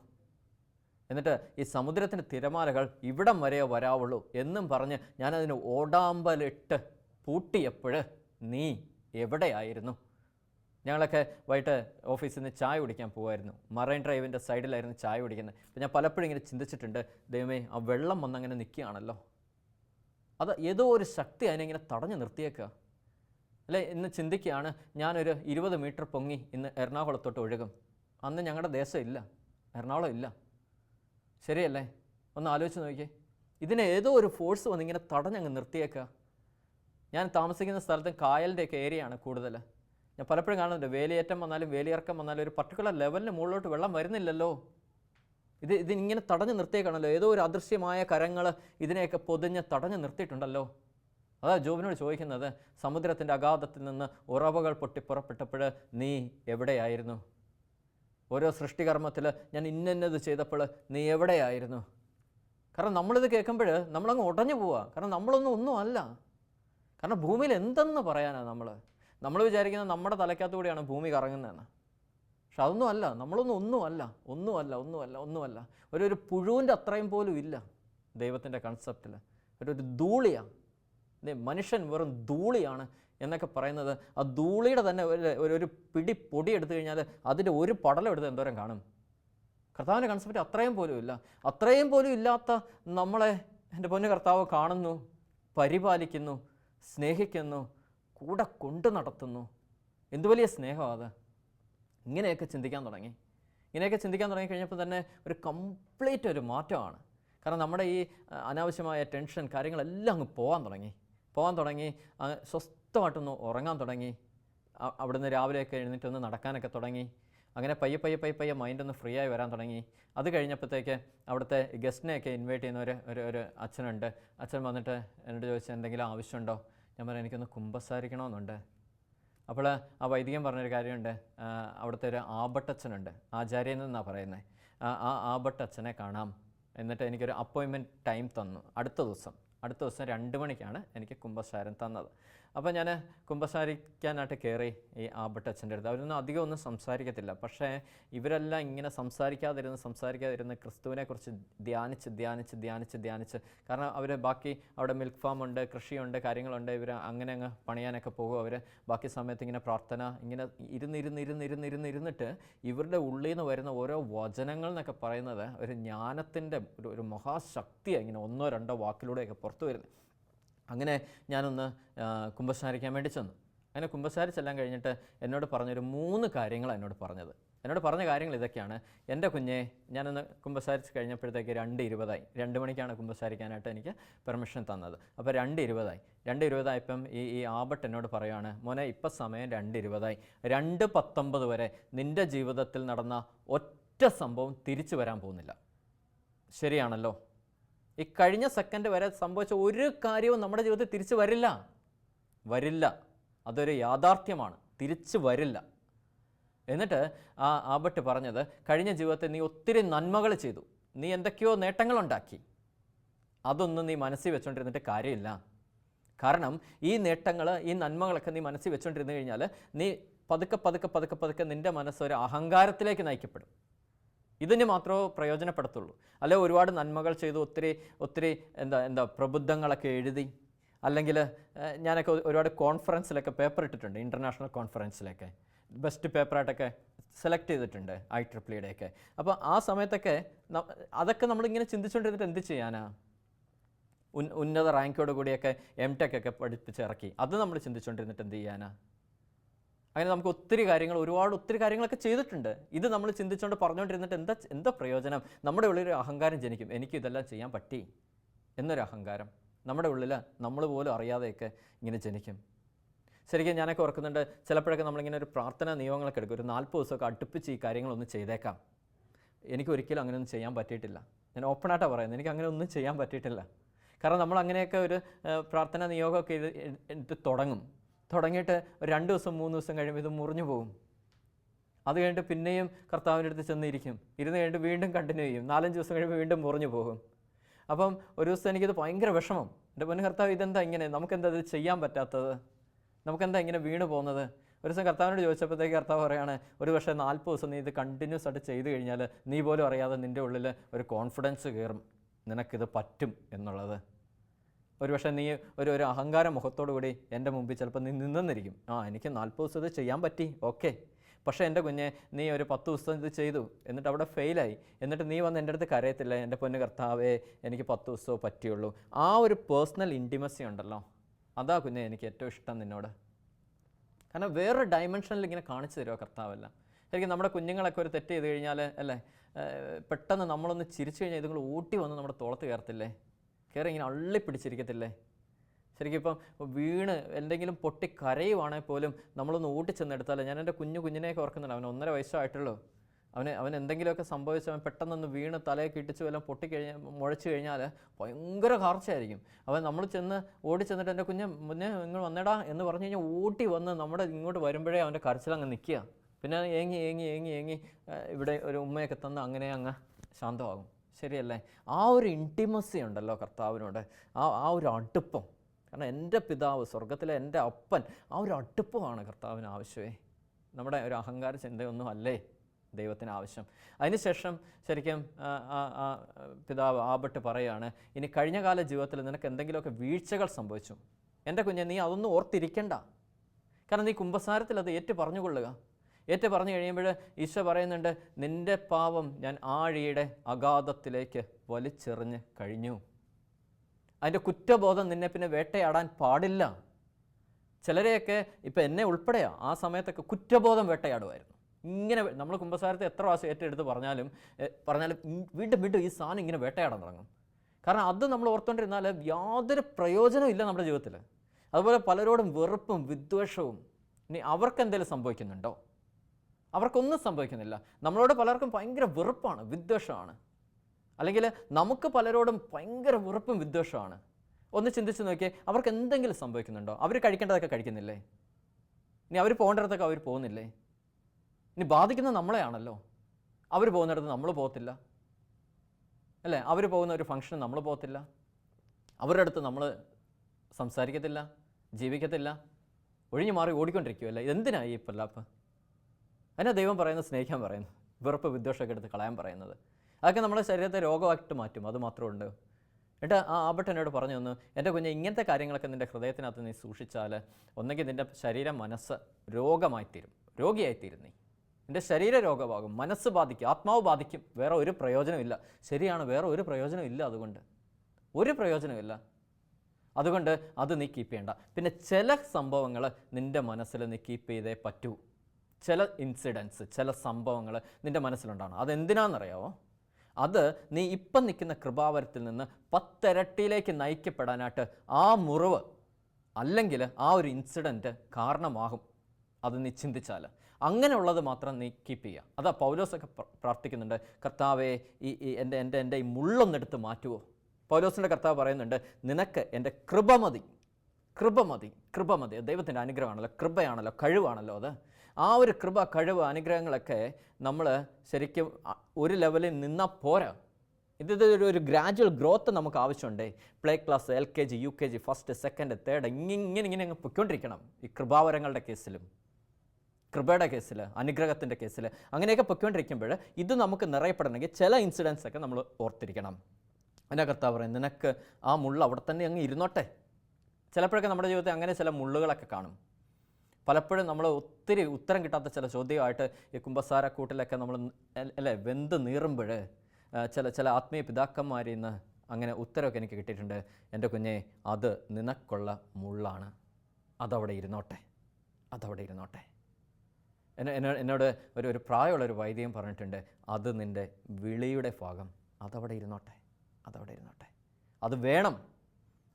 എന്നിട്ട് ഈ സമുദ്രത്തിന്റെ തിരമാലകൾ ഇവിടം വരെ വരാവുള്ളൂ എന്നും പറഞ്ഞ് ഞാനതിന് ഓടാമ്പലിട്ട് പൂട്ടിയപ്പോൾ നീ എവിടെയായിരുന്നു? ഞങ്ങളൊക്കെ വൈകിട്ട് ഓഫീസിൽ നിന്ന് ചായ കുടിക്കാൻ പോകുമായിരുന്നു മറൈൻ ഡ്രൈവിന്റെ സൈഡിലായിരുന്നു ചായ കുടിക്കുന്നത്. അപ്പോൾ ഞാൻ പലപ്പോഴും ഇങ്ങനെ ചിന്തിച്ചിട്ടുണ്ട് ദൈവമേ ആ വെള്ളം വന്നങ്ങനെ നിൽക്കുകയാണല്ലോ. അത് ഏതോ ഒരു ശക്തി അതിനെ ഇങ്ങനെ തടഞ്ഞു നിർത്തിയേക്കുക. അല്ലെ ഇന്ന് ചിന്തിക്കുകയാണ് ഞാനൊരു ഇരുപത് മീറ്റർ പൊങ്ങി ഇന്ന് എറണാകുളത്തോട്ട് ഒഴുകും. അന്ന് ഞങ്ങളുടെ ദേശം ഇല്ല എറണാകുളം ഇല്ല. ശരിയല്ലേ? ഒന്ന് ആലോചിച്ച് നോക്കിയേ. ഇതിനെ ഏതോ ഒരു ഫോഴ്സ് വന്ന് ഇങ്ങനെ തടഞ്ഞങ്ങ് നിർത്തിയേക്കുക ഞാൻ താമസിക്കുന്ന സ്ഥലത്ത് കായലിന്റെയൊക്കെ ഏരിയയാണ് കൂടുതൽ ഞാൻ പലപ്പോഴും കാണുന്നുണ്ട്. വേലിയേറ്റം വന്നാലും വേലിയിറക്കം വന്നാലും ഒരു പർട്ടിക്കുലർ ലെവലിന് മുകളിലോട്ട് വെള്ളം വരുന്നില്ലല്ലോ. ഇത് ഇതിങ്ങനെ തടഞ്ഞു നിർത്തിയേക്കാണല്ലോ. ഏതോ ഒരു അദൃശ്യമായ കരങ്ങൾ ഇതിനെയൊക്കെ പൊതിഞ്ഞ് തടഞ്ഞു നിർത്തിയിട്ടുണ്ടല്ലോ. അതാ ജോബിനോട് ചോദിക്കുന്നത്. സമുദ്രത്തിന്റെ അഗാധത്തിൽ നിന്ന് ഉറവുകൾ പൊട്ടി പുറപ്പെട്ടപ്പോൾ നീ എവിടെയായിരുന്നു? ഓരോ സൃഷ്ടികർമ്മത്തിൽ ഞാൻ ഇന്നത് ചെയ്തപ്പോൾ നീ എവിടെയായിരുന്നു? കാരണം നമ്മളിത് കേൾക്കുമ്പോൾ നമ്മളങ്ങ് ഉടഞ്ഞു പോവുക കാരണം നമ്മളൊന്നും ഒന്നും അല്ല. കാരണം ഭൂമിയിൽ എന്തെന്ന് പറയാനാണ് നമ്മൾ നമ്മൾ വിചാരിക്കുന്നത് നമ്മുടെ തലയ്ക്കകത്ത് കൂടിയാണ് ഭൂമി കറങ്ങുന്നതെന്ന്. പക്ഷെ അതൊന്നും അല്ല. നമ്മളൊന്നും ഒന്നുമല്ല ഒന്നുമല്ല ഒന്നുമല്ല ഒന്നുമല്ല ഒരു ഒരു പുഴുവിന്റെ അത്രയും പോലും ഇല്ല ദൈവത്തിന്റെ കൺസെപ്റ്റിൽ ഒരു ഒരു ധൂളിയാണ് മനുഷ്യൻ വെറും ധൂളിയാണ് എന്നൊക്കെ പറയുന്നത്. ആ ധൂളിയുടെ തന്നെ ഒരു ഒരു- പിടി പൊടി എടുത്തു കഴിഞ്ഞാൽ അതിന്റെ ഒരു പടലം എടുത്ത് എന്തോരം കാണും. കർത്താവിന്റെ കൺസെപ്റ്റ് അത്രയും പോലും ഇല്ല. അത്രയും പോലും ഇല്ലാത്ത നമ്മളെ എന്റെ പൊന്നു കർത്താവ് കാണുന്നു പരിപാലിക്കുന്നു സ്നേഹിക്കുന്നു കൂടെ കൊണ്ടു നടത്തുന്നു. എന്തു വലിയ സ്നേഹമാണ് അത്. ഇങ്ങനെയൊക്കെ ചിന്തിക്കാൻ തുടങ്ങി. ഇങ്ങനെയൊക്കെ ചിന്തിക്കാൻ തുടങ്ങി കഴിഞ്ഞപ്പോൾ തന്നെ ഒരു കംപ്ലീറ്റ് ഒരു മാറ്റമാണ്. കാരണം നമ്മുടെ ഈ അനാവശ്യമായ ടെൻഷൻ കാര്യങ്ങളെല്ലാം അങ്ങ് പോകാൻ തുടങ്ങി. പോകാൻ തുടങ്ങി സ്വസ്ഥമായിട്ടൊന്ന് ഉറങ്ങാൻ തുടങ്ങി അവിടുന്ന് രാവിലെയൊക്കെ എഴുന്നിട്ടൊന്ന് നടക്കാനൊക്കെ തുടങ്ങി അങ്ങനെ പയ്യെ പയ്യെ പയ്യെ പയ്യെ മൈൻഡ് ഒന്ന് ഫ്രീ ആയി വരാൻ തുടങ്ങി. അത് കഴിഞ്ഞപ്പോഴത്തേക്ക് അവിടുത്തെ ഗസ്റ്റിനെയൊക്കെ ഇൻവൈറ്റ് ചെയ്യുന്ന ഒരു ഒരു ഒരു അച്ഛനുണ്ട്. അച്ഛൻ വന്നിട്ട് എന്നോട് ചോദിച്ചാൽ എന്തെങ്കിലും ആവശ്യമുണ്ടോ? ഞാൻ പറഞ്ഞു എനിക്കൊന്ന് കുമ്പസാരിക്കണമെന്നുണ്ട്. അപ്പോൾ ആ വൈദികൻ പറഞ്ഞൊരു കാര്യമുണ്ട്. അവിടുത്തെ ഒരു ആബട്ടച്ഛനുണ്ട് ആചാര്യൻ എന്നാണ് പറയുന്നത് ആ ആബട്ടച്ഛനെ കാണാം. എന്നിട്ട് എനിക്കൊരു അപ്പോയിൻമെന്റ് ടൈം തന്നു. അടുത്ത ദിവസം. അടുത്ത ദിവസം രണ്ട് മണിക്കാണ് എനിക്ക് കുംഭസാരം തന്നത്. അപ്പോൾ ഞാൻ കുമ്പസാരിക്കാനായിട്ട് കയറി ഈ ആബട്ടച്ഛന്റെ അടുത്ത്. അവരൊന്നും അധികം ഒന്നും സംസാരിക്കത്തില്ല. പക്ഷേ ഇവരെല്ലാം ഇങ്ങനെ സംസാരിക്കാതിരുന്ന് സംസാരിക്കാതിരുന്ന് ക്രിസ്തുവിനെക്കുറിച്ച് ധ്യാനിച്ച് ധ്യാനിച്ച് ധ്യാനിച്ച് ധ്യാനിച്ച് കാരണം അവർ ബാക്കി അവിടെ മിൽക്ക് ഫാം ഉണ്ട് കൃഷിയുണ്ട് കാര്യങ്ങളുണ്ട്. ഇവർ അങ്ങനെ അങ്ങ് പണിയാനൊക്കെ പോകും അവർ ബാക്കി സമയത്ത് ഇങ്ങനെ പ്രാർത്ഥന ഇങ്ങനെ ഇരുന്ന് ഇവരുടെ ഉള്ളിൽ നിന്ന് വരുന്ന ഓരോ വചനങ്ങൾ എന്നൊക്കെ പറയുന്നത് ഒരു ജ്ഞാനത്തിന്റെ ഒരു ഒരു മഹാശക്തിയാണ് ഇങ്ങനെ ഒന്നോ രണ്ടോ വാക്കിലൂടെയൊക്കെ പുറത്തു വരുന്നത്. അങ്ങനെ ഞാനൊന്ന് കുമ്പസാരിക്കാൻ വേണ്ടി ചെന്നു. അങ്ങനെ കുമ്പസാരിച്ചെല്ലാം കഴിഞ്ഞിട്ട് എന്നോട് പറഞ്ഞൊരു മൂന്ന് കാര്യങ്ങളാണ് എന്നോട് പറഞ്ഞത്. എന്നോട് പറഞ്ഞ കാര്യങ്ങൾ ഇതൊക്കെയാണ്. എന്റെ കുഞ്ഞെ ഞാനൊന്ന് കുമ്പസാരിച്ച് കഴിഞ്ഞപ്പോഴത്തേക്ക് രണ്ട് ഇരുപതായി. രണ്ട് മണിക്കാണ് കുമ്പസാരിക്കാനായിട്ട് എനിക്ക് പെർമിഷൻ തന്നത്. അപ്പോൾ രണ്ട് ഇരുപതായി. രണ്ട് ഇരുപതായപ്പം ഈ ഈ ആബട്ട് എന്നോട് പറയുകയാണ് മോനെ ഇപ്പം സമയം രണ്ട് ഇരുപതായി. രണ്ട് പത്തൊമ്പത് വരെ നിന്റെ ജീവിതത്തിൽ നടന്ന ഒറ്റ സംഭവം തിരിച്ചു വരാൻ പോകുന്നില്ല. ശരിയാണല്ലോ? ഈ കഴിഞ്ഞ സെക്കൻഡ് വരെ സംഭവിച്ച ഒരു കാര്യവും നമ്മുടെ ജീവിതത്തിൽ തിരിച്ചു വരില്ല. വരില്ല. അതൊരു യാഥാർത്ഥ്യമാണ്. തിരിച്ചു വരില്ല. എന്നിട്ട് ആ ആബട്ട് പറഞ്ഞത് കഴിഞ്ഞ ജീവിതത്തിൽ നീ ഒത്തിരി നന്മകൾ ചെയ്തു. നീ എന്തൊക്കെയോ നേട്ടങ്ങളുണ്ടാക്കി. അതൊന്നും നീ മനസ്സിൽ വെച്ചുകൊണ്ടിരുന്നിട്ട് കാര്യമില്ല. കാരണം ഈ നേട്ടങ്ങൾ ഈ നന്മകളൊക്കെ നീ മനസ്സിൽ വെച്ചുകൊണ്ടിരുന്നു കഴിഞ്ഞാൽ നീ പതുക്കെ പതുക്കെ പതുക്കെ പതുക്കെ നിന്റെ മനസ്സ് ഒരു അഹങ്കാരത്തിലേക്ക് നയിക്കപ്പെടും. ഇതിന് മാത്രമേ പ്രയോജനപ്പെടുത്തുള്ളൂ. അല്ലെ ഒരുപാട് നന്മകൾ ചെയ്തു ഒത്തിരി ഒത്തിരി എന്താ എന്താ പ്രബുദ്ധങ്ങളൊക്കെ എഴുതി അല്ലെങ്കിൽ ഞാനൊക്കെ ഒരു- ഒരുപാട് കോൺഫറൻസിലൊക്കെ പേപ്പർ ഇട്ടിട്ടുണ്ട് ഇന്റർനാഷണൽ കോൺഫറൻസിലൊക്കെ ബെസ്റ്റ് പേപ്പറായിട്ടൊക്കെ സെലക്ട് ചെയ്തിട്ടുണ്ട് ഐ ട്രിപ്ലിയുടെയൊക്കെ അപ്പോൾ ആ സമയത്തൊക്കെ അതൊക്കെ നമ്മളിങ്ങനെ ചിന്തിച്ചുകൊണ്ടിരുന്നിട്ട് എന്ത് ചെയ്യാനാ? ഉന്നത റാങ്കോട് കൂടിയൊക്കെ എം ടെക് ഒക്കെ പഠിപ്പിച്ച് ഇറക്കി. അത് നമ്മൾ ചിന്തിച്ചുകൊണ്ടിരുന്നിട്ട് എന്ത് ചെയ്യാനാ? അങ്ങനെ നമുക്ക് ഒത്തിരി കാര്യങ്ങൾ ഒരുപാട് ഒത്തിരി കാര്യങ്ങളൊക്കെ ചെയ്തിട്ടുണ്ട്. ഇത് നമ്മൾ ചിന്തിച്ചുകൊണ്ട് പറഞ്ഞുകൊണ്ടിരുന്നിട്ട് എന്താ എന്താ പ്രയോജനം? നമ്മുടെ ഉള്ളിൽ ഒരു അഹങ്കാരം ജനിക്കും. എനിക്ക് ഇതെല്ലാം ചെയ്യാൻ പറ്റി? എന്നൊരു അഹങ്കാരം. നമ്മുടെ ഉള്ളിൽ നമ്മൾ പോലും അറിയാതെയൊക്കെ ഇങ്ങനെ ജനിക്കും. ശരിക്കും ഞാനൊക്കെ ഓർക്കുന്നുണ്ട് ചിലപ്പോഴൊക്കെ നമ്മളിങ്ങനെ ഒരു പ്രാർത്ഥനാ നിയമങ്ങളൊക്കെ എടുക്കും. ഒരു നാൽപ്പത് ദിവസമൊക്കെ അടുപ്പിച്ച് ഈ കാര്യങ്ങളൊന്നും ചെയ്തേക്കാം. എനിക്ക് ഒരിക്കലും അങ്ങനെയൊന്നും ചെയ്യാൻ പറ്റിയിട്ടില്ല. ഞാൻ ഓപ്പണായിട്ടാണ് പറയുന്നത്. എനിക്ക് അങ്ങനെ ഒന്നും ചെയ്യാൻ പറ്റിയിട്ടില്ല. കാരണം നമ്മൾ അങ്ങനെയൊക്കെ ഒരു പ്രാർത്ഥന നിയോഗമൊക്കെ എടുത്ത് തുടങ്ങും. തുടങ്ങിയിട്ട് രണ്ട് ദിവസം മൂന്ന് ദിവസം കഴിയുമ്പോൾ ഇത് മുറിഞ്ഞു പോകും അത് കഴിഞ്ഞിട്ട് പിന്നെയും കർത്താവിന്റെ അടുത്ത് ചെന്നിരിക്കും. ഇരുന്ന് കഴിഞ്ഞിട്ട് വീണ്ടും കണ്ടിന്യൂ ചെയ്യും. നാലഞ്ച് ദിവസം കഴിയുമ്പോൾ വീണ്ടും മുറിഞ്ഞു പോകും. അപ്പം ഒരു ദിവസം എനിക്കിത് ഭയങ്കര വിഷമം. എന്റെ പൊന്നു കർത്താവ് ഇതെന്താ ഇങ്ങനെ? നമുക്കെന്താ ഇത് ചെയ്യാൻ പറ്റാത്തത്? നമുക്കെന്താ ഇങ്ങനെ വീണ് പോകുന്നത്? ഒരു ദിവസം കർത്താവിനോട് ചോദിച്ചപ്പോഴത്തേക്ക് കർത്താവ് പറയാണ് ഒരു പക്ഷേ നാൽപ്പത് ദിവസം നീ ഇത് കണ്ടിന്യൂസ് ആയിട്ട് ചെയ്തു കഴിഞ്ഞാൽ നീ പോലും അറിയാതെ നിന്റെ ഉള്ളിൽ ഒരു കോൺഫിഡൻസ് കയറും നിനക്കിത് പറ്റും എന്നുള്ളത്. ഒരു പക്ഷേ നീ ഒരു ഒരു അഹങ്കാര മുഖത്തോടു കൂടി എന്റെ മുമ്പിൽ ചിലപ്പോൾ നീ നിന്നെന്നിരിക്കും. ആ എനിക്ക് നാൽപ്പത് ദിവസം ഇത് ചെയ്യാൻ പറ്റി. ഓക്കെ. പക്ഷേ എന്റെ കുഞ്ഞെ നീ ഒരു പത്ത് ദിവസം ഇത് ചെയ്തു. എന്നിട്ട് അവിടെ ഫെയിലായി. എന്നിട്ട് നീ വന്ന് എന്റെ അടുത്ത് കരയത്തില്ല. എന്റെ പൊന്ന് കർത്താവേ എനിക്ക് പത്ത് ദിവസമോ പറ്റിയുള്ളൂ. ആ ഒരു പേഴ്സണൽ ഇന്റിമസി ഉണ്ടല്ലോ. അതാ കുഞ്ഞെ എനിക്ക് ഏറ്റവും ഇഷ്ടം നിന്നോട്. കാരണം വേറൊരു ഡയമെൻഷനിൽ ഇങ്ങനെ കാണിച്ചു തരുമോ കർത്താവല്ല? ശരിക്കും നമ്മുടെ കുഞ്ഞുങ്ങളൊക്കെ ഒരു തെറ്റ് ചെയ്ത് കഴിഞ്ഞാൽ അല്ലേ? പെട്ടെന്ന് നമ്മളൊന്ന് ചിരിച്ചു കഴിഞ്ഞാൽ ഇതുങ്ങൾ ഊട്ടി വന്ന് നമ്മുടെ തോളത്ത് കയറത്തില്ലേ? കയറി ഇങ്ങനെ അള്ളിപ്പിടിച്ചിരിക്കത്തില്ലേ? ശരിക്കും ഇപ്പം വീണ് എന്തെങ്കിലും പൊട്ടി കരയുവാണെങ്കിൽ പോലും നമ്മളൊന്ന് ഊട്ടി ചെന്നെടുത്താലേ ഞാൻ എന്റെ കുഞ്ഞു കുഞ്ഞിനെയൊക്കെ ഓർക്കുന്നുണ്ട്. അവൻ ഒന്നര വയസ്സായിട്ടുള്ളൂ. അവന് അവൻ എന്തെങ്കിലുമൊക്കെ സംഭവിച്ച് അവൻ പെട്ടെന്നൊന്ന് വീണ് തലയെ കിട്ടിച്ചു വല്ലതും പൊട്ടിക്കഴിഞ്ഞാൽ മുഴച്ചു കഴിഞ്ഞാൽ ഭയങ്കര കാർച്ചയായിരിക്കും. അവൻ നമ്മൾ ചെന്ന് ഓടി ചെന്നിട്ട് എന്റെ കുഞ്ഞ് മുന്നേ നിങ്ങൾ വന്നേടാ എന്ന് പറഞ്ഞു കഴിഞ്ഞാൽ ഊട്ടി വന്ന് നമ്മുടെ ഇങ്ങോട്ട് വരുമ്പോഴേ അവന്റെ കരച്ചിലങ്ങ് നിൽക്കുക. പിന്നെ ഏങ്ങി ഏങ്ങി ഏങ്ങി ഏങ്ങി ഇവിടെ ഒരു ഉമ്മയൊക്കെ തന്ന് അങ്ങനെ അങ്ങ് ശാന്തമാകും. ശരിയല്ലേ? ആ ഒരു ഇന്റിമസി ഉണ്ടല്ലോ കർത്താവിനോട്. ആ ആ ഒരു അടുപ്പം. കാരണം എന്റെ പിതാവ് സ്വർഗത്തിലെ എന്റെ അപ്പൻ ആ ഒരു അടുപ്പമാണ് കർത്താവിന് ആവശ്യമേ. നമ്മുടെ ഒരു അഹങ്കാര ചിന്തയൊന്നും അല്ലേ ദൈവത്തിന് ആവശ്യം? അതിനുശേഷം ശരിക്കും പിതാവ് ആബട്ട് പറയുകയാണ് ഇനി കഴിഞ്ഞ കാല ജീവിതത്തിൽ നിനക്ക് എന്തെങ്കിലുമൊക്കെ വീഴ്ചകൾ സംഭവിച്ചു. എന്റെ കുഞ്ഞെ നീ അതൊന്നും ഓർത്തിരിക്കണ്ട. കാരണം നീ കുംഭസാരത്തിൽ അത് ഏറ്റു പറഞ്ഞുകൊള്ളുക. ഏറ്റു പറഞ്ഞു കഴിയുമ്പോൾ ഈശോ പറയുന്നുണ്ട് നിന്റെ പാവം ഞാൻ ആഴിയുടെ അഗാധത്തിലേക്ക് വലിച്ചെറിഞ്ഞ് കഴിഞ്ഞു. അതിന്റെ കുറ്റബോധം നിന്നെ പിന്നെ വേട്ടയാടാൻ പാടില്ല. ചിലരെയൊക്കെ ഇപ്പം എന്നെ ഉൾപ്പെടെയാ ആ സമയത്തൊക്കെ കുറ്റബോധം വേട്ടയാടുമായിരുന്നു. ഇങ്ങനെ നമ്മൾ കുംഭസാരത്തെ എത്ര പ്രാവശ്യം ഏറ്റെടുത്ത് പറഞ്ഞാലും പറഞ്ഞാലും വീണ്ടും വീണ്ടും ഈ സാധനം ഇങ്ങനെ വേട്ടയാടാൻ തുടങ്ങും. കാരണം അത് നമ്മൾ ഓർത്തുകൊണ്ടിരുന്നാൽ യാതൊരു പ്രയോജനവും ഇല്ല നമ്മുടെ ജീവിതത്തിൽ. അതുപോലെ പലരോടും വെറുപ്പും വിദ്വേഷവും ഇനി അവർക്ക് എന്തെങ്കിലും സംഭവിക്കുന്നുണ്ടോ? അവർക്കൊന്നും സംഭവിക്കുന്നില്ല. നമ്മളോട് പലർക്കും ഭയങ്കര വെറുപ്പാണ് വിദ്വേഷമാണ്. അല്ലെങ്കിൽ നമുക്ക് പലരോടും ഭയങ്കര വെറുപ്പും വിദ്വേഷമാണ്. ഒന്ന് ചിന്തിച്ച് നോക്കിയേ അവർക്ക് എന്തെങ്കിലും സംഭവിക്കുന്നുണ്ടോ? അവർ കഴിക്കേണ്ടതൊക്കെ കഴിക്കുന്നില്ലേ? ഇനി അവർ പോകേണ്ടിടത്തൊക്കെ അവർ പോകുന്നില്ലേ? ഇനി ബാധിക്കുന്നത് നമ്മളെയാണല്ലോ. അവർ പോകുന്നിടത്ത് നമ്മൾ പോകത്തില്ല. അല്ലേ? അവർ പോകുന്ന ഒരു ഫംഗ്ഷന് നമ്മൾ പോകത്തില്ല. അവരുടെ അടുത്ത് നമ്മൾ സംസാരിക്കത്തില്ല ജീവിക്കത്തില്ല. ഒഴിഞ്ഞു മാറി ഓടിക്കൊണ്ടിരിക്കുമല്ലേ എന്തിനാണ് ഈ പൊല്ലാപ്പ് അതിനാ ദൈവം പറയുന്നത് സ്നേഹിക്കാൻ പറയുന്നു വെറുപ്പ് വിദ്വേഷമൊക്കെ എടുത്ത് കളയാൻ പറയുന്നത്. അതൊക്കെ നമ്മുടെ ശരീരത്തെ രോഗമായിട്ട് മാറ്റും. അത് മാത്രമേ ഉണ്ട് എന്നിട്ട് ആ ആബട്ട് എന്നോട് പറഞ്ഞു തന്നു എന്റെ കുഞ്ഞ് ഇങ്ങനത്തെ കാര്യങ്ങളൊക്കെ നിന്റെ ഹൃദയത്തിനകത്ത് നീ സൂക്ഷിച്ചാൽ ഒന്നെങ്കിൽ നിന്റെ ശരീരം മനസ്സ് രോഗമായിത്തീരും. രോഗിയായിത്തീരും നീ. നിന്റെ ശരീര രോഗമാകും. മനസ്സ് ബാധിക്കും. ആത്മാവ് ബാധിക്കും. വേറെ ഒരു പ്രയോജനമില്ല ശരിയാണ് വേറെ ഒരു പ്രയോജനമില്ല അതുകൊണ്ട്. ഒരു പ്രയോജനമില്ല അതുകൊണ്ട് അത് നീ കീപ്പ് ചെയ്യണ്ട. പിന്നെ ചില സംഭവങ്ങൾ നിന്റെ മനസ്സിൽ നീ കീപ്പ് ചെയ്തേ പറ്റൂ. ചില ഇൻസിഡൻസ് ചില സംഭവങ്ങൾ നിന്റെ മനസ്സിലുണ്ടാണ് അതെന്തിനാണെന്നറിയാവോ? അത് നീ ഇപ്പം നിൽക്കുന്ന കൃപാവരത്തിൽ നിന്ന് പത്തിരട്ടിയിലേക്ക് നയിക്കപ്പെടാനായിട്ട് ആ മുറിവ് അല്ലെങ്കിൽ ആ ഒരു ഇൻസിഡന്റ് കാരണമാകും. അത് നീ ചിന്തിച്ചാൽ അങ്ങനെയുള്ളത് മാത്രം നീ കീപ്പ് ചെയ്യുക. അതാ പൗലോസൊക്കെ പ്ര- പ്രാർത്ഥിക്കുന്നുണ്ട്. കർത്താവെ ഈ എന്റെ എന്റെ എന്റെ ഈ മുള്ളൊന്നെടുത്ത് മാറ്റുമോ പൗലോസിന്റെ കർത്താവ് പറയുന്നുണ്ട് നിനക്ക് എന്റെ കൃപ മതി. കൃപ മതി. കൃപ മതി. അത് ദൈവത്തിന്റെ അനുഗ്രഹമാണല്ലോ. കൃപയാണല്ലോ. കഴിവാണല്ലോ അത്. ആ ഒരു കൃപ കഴിവ് അനുഗ്രഹങ്ങളൊക്കെ നമ്മൾ ശരിക്കും ഒരു ലെവലിൽ നിന്നാൽ പോരാ. ഇത് ഒരു ഗ്രാജുവൽ ഗ്രോത്ത് നമുക്ക് ആവശ്യമുണ്ട്. Play class L K G U K G first second third ഇങ്ങനെ ഇങ്ങനെ അങ്ങ് പൊയ്ക്കൊണ്ടിരിക്കണം. ഈ കൃപാവരങ്ങളുടെ കേസിലും കൃപയുടെ കേസിൽ അനുഗ്രഹത്തിന്റെ കേസിൽ അങ്ങനെയൊക്കെ പൊയ്ക്കൊണ്ടിരിക്കുമ്പോൾ ഇത് നമുക്ക് നിറയപ്പെടണമെങ്കിൽ ചില ഇൻസിഡൻസ് ഒക്കെ നമ്മൾ ഓർത്തിരിക്കണം. എന്റെ കർത്താവ് പറയും നിനക്ക് ആ മുള്ള അവിടെ തന്നെ അങ്ങ് ഇരുന്നോട്ടെ. ചിലപ്പോഴൊക്കെ നമ്മുടെ ജീവിതത്തിൽ അങ്ങനെ ചില മുള്ളുകളൊക്കെ കാണും. പലപ്പോഴും നമ്മൾ ഒത്തിരി ഉത്തരം കിട്ടാത്ത ചില ചോദ്യമായിട്ട് ഈ കുംഭസാര കൂട്ടിലൊക്കെ നമ്മൾ അല്ലേ വെന്ത് നീറുമ്പോൾ ചില ചില ആത്മീയ പിതാക്കന്മാരിൽ നിന്ന് അങ്ങനെ ഉത്തരമൊക്കെ എനിക്ക് കിട്ടിയിട്ടുണ്ട്. എന്റെ കുഞ്ഞെ അത് നിനക്കുള്ള മുള്ളാണ്. അതവിടെ ഇരുന്നോട്ടെ. അതവിടെ ഇരുന്നോട്ടെ. എന്നോ- എന്നോട് ഒരു ഒരു പ്രായമുള്ള ഒരു വൈദ്യം പറഞ്ഞിട്ടുണ്ട്. അത് നിന്റെ വിളിയുടെ ഭാഗം. അതവിടെ ഇരുന്നോട്ടെ. അതവിടെ ഇരുന്നോട്ടെ. അത് വേണം.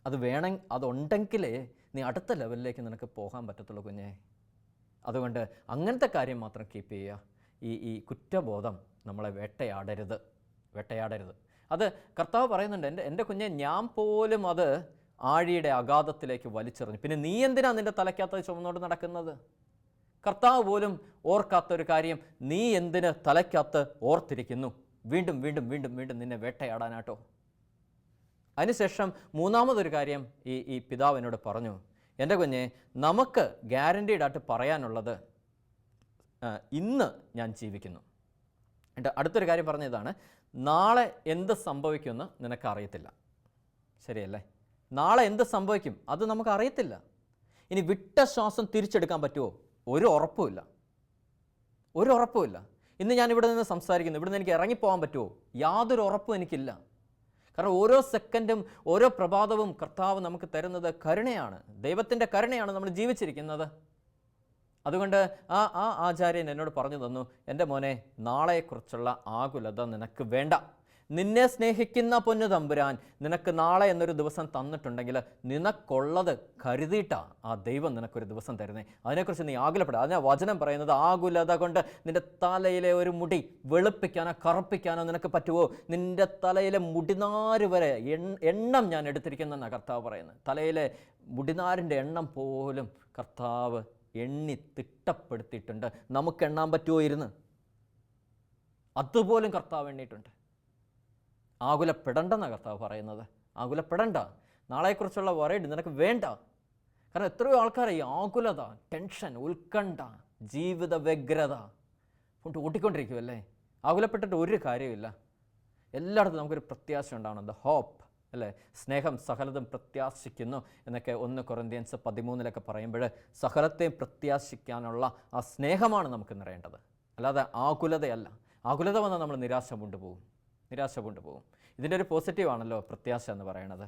അത് വേണം അതുണ്ടെങ്കിലേ നീ അടുത്ത ലെവലിലേക്ക് നിനക്ക് പോകാൻ പറ്റത്തുള്ളൂ കുഞ്ഞേ. അതുകൊണ്ട് അങ്ങനത്തെ കാര്യം മാത്രം കീപ്പ് ചെയ്യുക. ഈ ഈ കുറ്റബോധം നമ്മളെ വേട്ടയാടരുത്. വേട്ടയാടരുത്. അത് കർത്താവ് പറയുന്നുണ്ട് എന്റെ എന്റെ കുഞ്ഞെ ഞാൻ പോലും അത് ആഴിയുടെ അഗാധത്തിലേക്ക് വലിച്ചെറിഞ്ഞു. പിന്നെ നീ എന്തിനാ നിന്റെ തലയ്ക്കകത്ത് ചുമന്നുകൊണ്ട് നടക്കുന്നത്? കർത്താവ് പോലും ഓർക്കാത്ത ഒരു കാര്യം നീ എന്തിന് തലയ്ക്കകത്ത് ഓർത്തിരിക്കുന്നു? വീണ്ടും വീണ്ടും വീണ്ടും വീണ്ടും നിന്നെ വേട്ടയാടാനാട്ടോ. അതിനുശേഷം മൂന്നാമതൊരു കാര്യം ഈ ഈ പിതാവ് എന്നോട് പറഞ്ഞു. എന്റെ കുഞ്ഞെ നമുക്ക് ഗ്യാരണ്ടീഡ് ആയിട്ട് പറയാനുള്ളത് ഇന്ന് ഞാൻ ജീവിക്കുന്നു. എന്നിട്ട് അടുത്തൊരു കാര്യം പറഞ്ഞതാണ് നാളെ എന്ത് സംഭവിക്കുമെന്ന് നിനക്ക് അറിയത്തില്ല ശരിയല്ലേ? നാളെ എന്ത് സംഭവിക്കും? അത് നമുക്ക് അറിയത്തില്ല ഇനി വിട്ട ശ്വാസം തിരിച്ചെടുക്കാൻ പറ്റുമോ? ഒരു ഉറപ്പുമില്ല ഒരു ഉറപ്പുമില്ല ഇന്ന് ഞാൻ ഇവിടെ നിന്ന് സംസാരിക്കുന്നു. ഇവിടെ നിന്ന് എനിക്ക് ഇറങ്ങിപ്പോകാൻ പറ്റുമോ? യാതൊരു ഉറപ്പും എനിക്കില്ല. കാരണം ഓരോ സെക്കൻഡും ഓരോ പ്രഭാതവും കർത്താവ് നമുക്ക് തരുന്നത് കരുണയാണ്. ദൈവത്തിന്റെ കരുണയാണ് നമ്മൾ ജീവിച്ചിരിക്കുന്നത്. അതുകൊണ്ട് ആ ആ ആചാര്യൻ എന്നോട് പറഞ്ഞു തന്നു എന്റെ മോനെ നാളെക്കുറിച്ചുള്ള ആകുലത നിനക്ക് വേണ്ട. നിന്നെ സ്നേഹിക്കുന്ന പൊന്നു തമ്പുരാൻ നിനക്ക് നാളെ എന്നൊരു ദിവസം തന്നിട്ടുണ്ടെങ്കിൽ നിനക്കുള്ളത് കരുതിയിട്ടാണ് ആ ദൈവം നിനക്കൊരു ദിവസം തരുന്നത് അതിനെക്കുറിച്ച് നീ ആകുലപ്പെടുക അതിനെ വചനം പറയുന്നത് ആകുലത കൊണ്ട് നിന്റെ തലയിലെ ഒരു മുടി വെളുപ്പിക്കാനോ കറുപ്പിക്കാനോ നിനക്ക് പറ്റുമോ നിന്റെ തലയിലെ മുടിനാര് വരെ എണ്ണം ഞാൻ എടുത്തിരിക്കുന്നെന്നാണ് കർത്താവ് പറയുന്നത്. തലയിലെ മുടിനാരിന്റെ എണ്ണം പോലും കർത്താവ് എണ്ണി തിട്ടപ്പെടുത്തിയിട്ടുണ്ട്. നമുക്ക് എണ്ണാൻ പറ്റുമോ ഇരുന്ന്? അതുപോലും കർത്താവ് എണ്ണിയിട്ടുണ്ട്. ആകുലപ്പെടണ്ടെന്നാണ് കർത്താവ് പറയുന്നത്. ആകുലപ്പെടണ്ട. നാളെക്കുറിച്ചുള്ള വറൈഡ് നിനക്ക് വേണ്ട. കാരണം എത്രയോ ആൾക്കാരെ ഈ ആകുലത ടെൻഷൻ ഉത്കണ്ഠ ജീവിത വ്യഗ്രത കൊണ്ട് ഓട്ടിക്കൊണ്ടിരിക്കുമല്ലേ ആകുലപ്പെട്ടിട്ട് ഒരു കാര്യമില്ല എല്ലായിടത്തും നമുക്കൊരു പ്രത്യാശ ഉണ്ടാവണം. ദ ഹോപ്പ് അല്ലേ? സ്നേഹം സകലതും പ്രത്യാശിക്കുന്നു എന്നൊക്കെ ഒന്ന് കൊറന്തിയൻസ് പതിമൂന്നിലൊക്കെ പറയുമ്പോൾ സകലത്തെയും പ്രത്യാശിക്കാനുള്ള ആ സ്നേഹമാണ് നമുക്ക് നിറയേണ്ടത്. അല്ലാതെ ആകുലതയല്ല. ആകുലത വന്നാൽ നമ്മൾ നിരാശ കൊണ്ടുപോകും. നിരാശ കൊണ്ടുപോകും ഇതിന്റെ ഒരു പോസിറ്റീവ് ആണല്ലോ പ്രത്യാശ എന്ന് പറയുന്നത്.